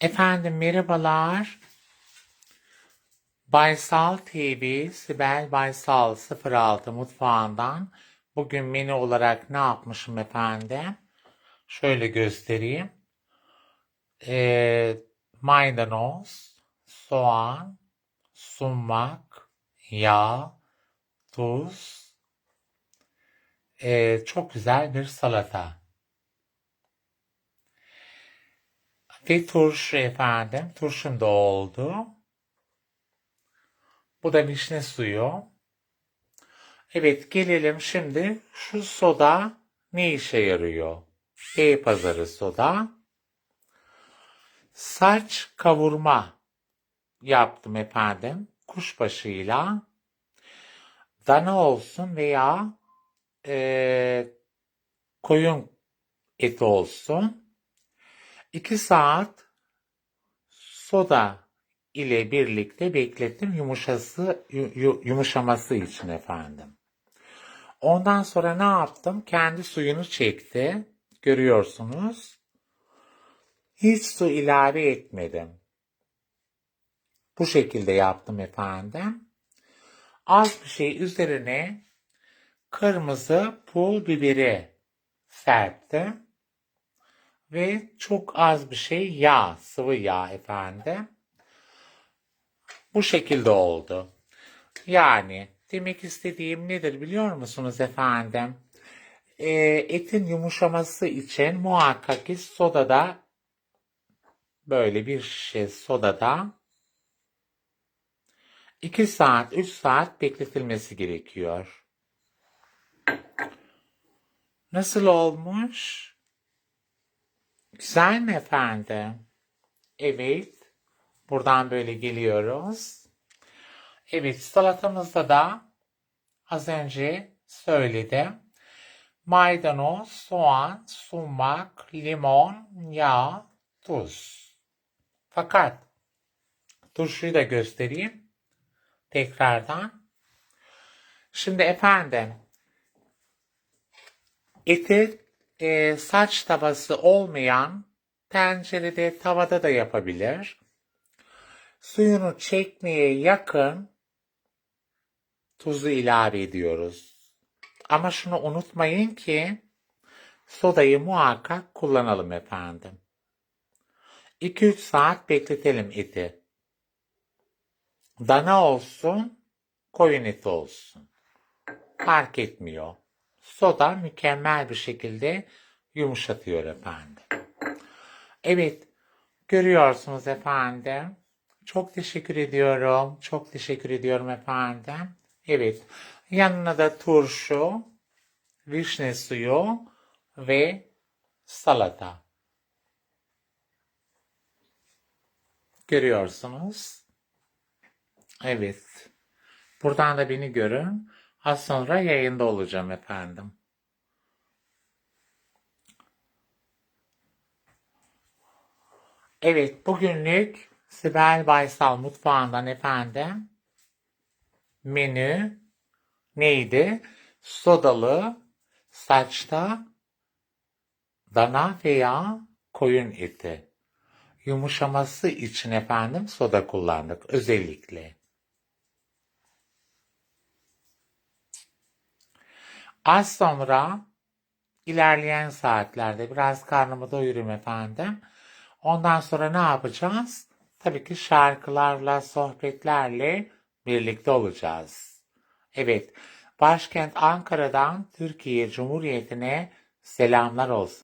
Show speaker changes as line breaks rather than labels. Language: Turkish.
Efendim merhabalar. Baysal TV, Sibel Baysal 06 mutfağından bugün menü olarak ne yapmışım efendim? Şöyle göstereyim. Ee, maydanoz, soğan, sumak, yağ, tuz, ee, çok güzel bir salata. Ve turşu efendim. Turşum da oldu. Bu da vişne suyu. Evet gelelim şimdi şu soda ne işe yarıyor? Bey pazarı soda. Saç kavurma yaptım efendim. Kuşbaşıyla. Dana olsun veya eee, koyun eti olsun. 2 saat soda ile birlikte beklettim yumuşası yu- yu- yumuşaması için efendim. Ondan sonra ne yaptım? Kendi suyunu çekti. Görüyorsunuz. Hiç su ilave etmedim. Bu şekilde yaptım efendim. Az bir şey üzerine kırmızı pul biberi serptim. Ve çok az bir şey yağ, sıvı yağ efendim. Bu şekilde oldu. Yani demek istediğim nedir biliyor musunuz efendim? Ee, etin yumuşaması için muhakkak ki sodada böyle bir şişe sodada 2 saat 3 saat bekletilmesi gerekiyor. Nasıl olmuş? Güzel mi efendim? Evet. Buradan böyle geliyoruz. Evet salatamızda da az önce söyledim. Maydanoz, soğan, sumak, limon, yağ, tuz. Fakat turşuyu da göstereyim. Tekrardan. Şimdi efendim eti e, saç tavası olmayan tencerede tavada da yapabilir. Suyunu çekmeye yakın tuzu ilave ediyoruz. Ama şunu unutmayın ki sodayı muhakkak kullanalım efendim. 2-3 saat bekletelim eti. Dana olsun, koyun eti olsun. Fark etmiyor. Soda mükemmel bir şekilde yumuşatıyor efendim. Evet, görüyorsunuz efendim. Çok teşekkür ediyorum. Çok teşekkür ediyorum efendim. Evet, yanına da turşu, vişne suyu ve salata. Görüyorsunuz. Evet. Buradan da beni görün. Az sonra yayında olacağım efendim. Evet, bugünlük Sibel Baysal mutfağından efendim menü neydi? Sodalı saçta dana veya koyun eti. Yumuşaması için efendim soda kullandık özellikle. Az sonra ilerleyen saatlerde biraz karnımı doyurayım efendim. Ondan sonra ne yapacağız? Tabii ki şarkılarla, sohbetlerle birlikte olacağız. Evet, başkent Ankara'dan Türkiye Cumhuriyeti'ne selamlar olsun.